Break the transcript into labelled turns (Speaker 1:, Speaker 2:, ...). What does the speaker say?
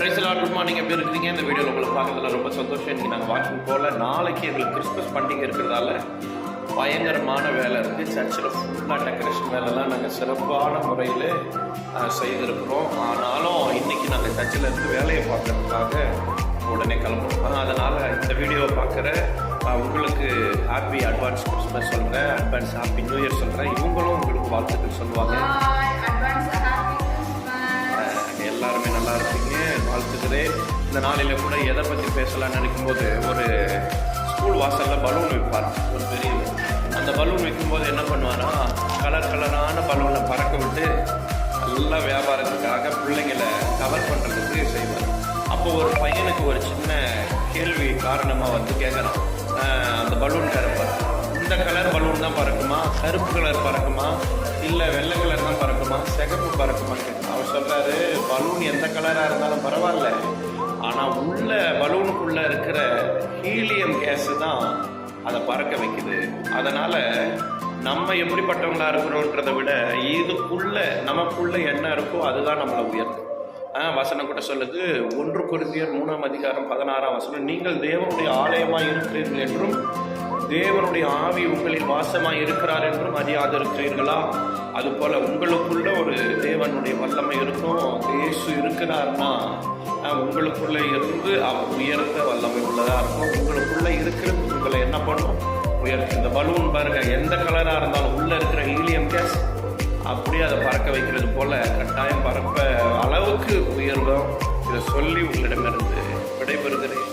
Speaker 1: பிரைஸ்லாம் good morning எப்படி இருக்கிறீங்க? இந்த வீடியோவில் உங்களை பார்க்கறதுல ரொம்ப சந்தோஷம். இன்றைக்கி நாங்கள் வாக்கிங் போகல நாளைக்கு எங்களுக்கு கிறிஸ்மஸ் பண்டிகை இருக்கிறதால பயங்கரமான வேலை இருக்குது சர்ச்சில் ஃபுல்லாக டெக்கரேஷன் வேலைலாம் நாங்கள் சிறப்பான முறையில் செய்திருக்கிறோம். ஆனாலும் இன்றைக்கி நாங்கள் சர்ச்சில் இருந்து வேலையை பார்க்கறதுக்காக உடனே கிளம்புறோம். அதனால் இந்த வீடியோவை பார்க்குற உங்களுக்கு ஹாப்பி அட்வான்ஸ் கிறிஸ்மஸ் சொல்கிறேன் அட்வான்ஸ் ஹாப்பி நியூ இயர் சொல்கிறேன் இவங்களும் உங்களுக்கு வாழ்த்துக்கள் சொல்லுவாங்க. வாழ்த்துக்கிறேன் இந்த நாளில் கூட எதை பற்றி பேசலாம்னு நினைக்கும்போது ஒரு ஸ்கூல் வாசலில் பலூன் வைப்பார். ஒரு பெரிய அந்த பலூன் வைக்கும்போது என்ன பண்ணுவாரா கலர் கலரான பலூனை பறக்க விட்டு நல்ல வியாபாரத்துக்காக பிள்ளைங்களை கவர் பண்ணுறதுக்கு செய்வார். அப்போ ஒரு பையனுக்கு ஒரு சின்ன கேள்வி காரணமாக வந்து கேட்குறான் அந்த பலூன் கருப்பார் இந்த கலர் பலூன் தான் பறக்குமா? கருப்பு கலர் பறக்குமா? இல்லை வெள்ளை கலர் தான் பறக்குமா? சிகப்பு பறக்குமா? பலூன் எந்த கலராக இருந்தாலும் பரவாயில்ல. ஆனால் உள்ள பலூனுக்குள்ளே இருக்கிற ஹீலியம் கேஸு தான் அதை பறக்க வைக்குது. அதனால் நம்ம எப்படிப்பட்டவங்களா இருக்கிறோன்றதை விட இதுக்குள்ள நமக்குள்ள என்ன இருக்கோ அதுதான் நம்மளை உயர்த்தும். ஆ, வசனம் கூட சொல்லுது ஒன்று குருந்தியர் மூணாம் அதிகாரம் பதினாறாம் வசனம் நீங்கள் தேவனுடைய ஆலயமாக இருக்கிறீர்கள் என்றும் தேவனுடைய ஆவி உங்களில் வாசமாக இருக்கிறார் என்றும் அறியாது இருக்கிறீர்களா அதுபோல உங்களுக்குள்ள ஒரு தேவனுடைய வல்லமை அப்புறம் இயேசு இருக்கிறார்னா உங்களுக்குள்ளே உங்களுக்குள்ள இருந்து அவர் உயர்த்த வல்லமை உள்ளதாக இருக்கும் உங்களுக்குள்ள இருக்கிறது உங்களை என்ன பண்ணும்? உயர்த்து. இந்த பலூன் பாருங்க எந்த கலராக இருந்தாலும் உள்ளே இருக்கிற ஹீலியம் கேஸ் அப்படியே அதை பறக்க வைக்கிறது போல கட்டாயம் பறப்ப அளவுக்கு உயர்வும் இதை சொல்லி உங்களிடமிருந்து விடைபெறுகிறேன்.